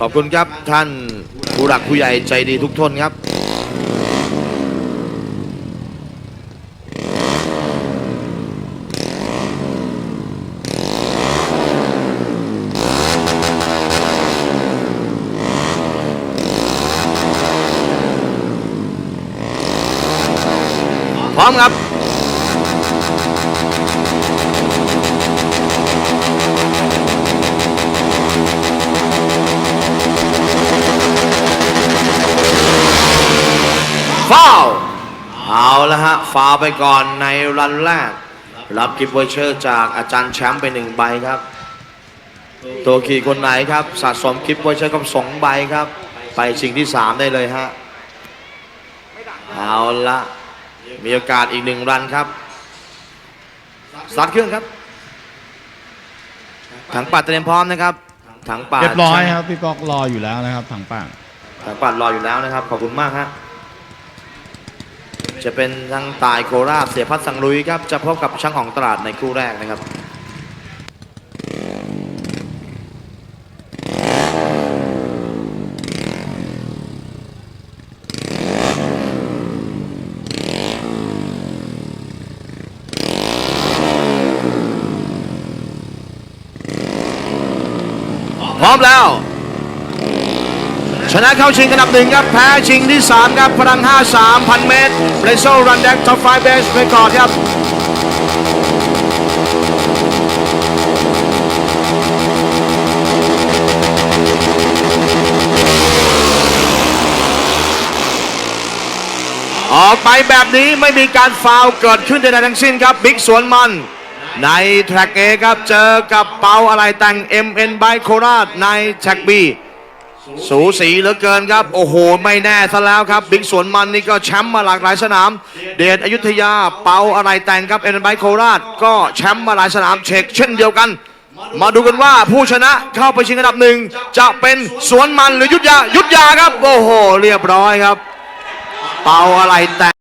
ขอบคุณครับท่านผู้หลักผู้ใหญ่ใจดีทุกท่านครับพร้อมครับ ฟาวล์เอาละฮะฟาวล์ไปก่อนในรันแรก รับกิฟต์วอเชอร์จากอาจารย์แชมป์ไปหนึ่งใบครับ ตัวขี่คนไหนครับ สะสมกิฟต์วอเชอร์กับสองใบครับ ไปชิงที่3ได้เลยฮะเอาละมีโอกาสอีกหนึ่งรันครับสตาร์ทเครื่องครับ ถังปัดเตรียมพร้อมนะครับ ถังปัดเรียบร้อยครับพี่ก๊อกรออยู่แล้วนะครับถังป่างถังปัดรออยู่แล้วนะครับ ขอบคุณมากฮะ จะเป็นทางตายโคราชเสียพัฒน์สังลุยครับจะพบกับช่างของตลาดในคู่แรกนะครับพร้อมแล้ว ชนะเข้าชิงอันดับหนึ่งครับ แพ้ชิงที่ 3 ครับ พลัง 53 พันเมตรเบรโซรันแดกท็อปไฟเบสเรคอร์ดครับออกไปแบบนี้ไม่มีการฟาวเกิดขึ้นใดๆทั้งสิ้นครับ บิ๊กสวนมัน ในแทร็กเอครับ เจอกับเปาอะไรแต่ง MN ไบโคราชในแทร็กบี สูสีเหลือเกินครับ โอ้โห ไม่แน่ซะแล้วครับ บิ๊กสวนมันนี่ก็แชมป์มาหลากหลายสนาม เดชอยุธยาเปาอะไรแต่งครับเอ็นไบโคราช ก็แชมป์มาหลายสนามเช็คเช่นเดียวกัน มาดูกันว่าผู้ชนะเข้าไปชิงอันดับหนึ่งจะเป็นสวนมันหรือยุทธยายุทธยาครับ โอ้โห เรียบร้อยครับ เปาอะไรแต่ง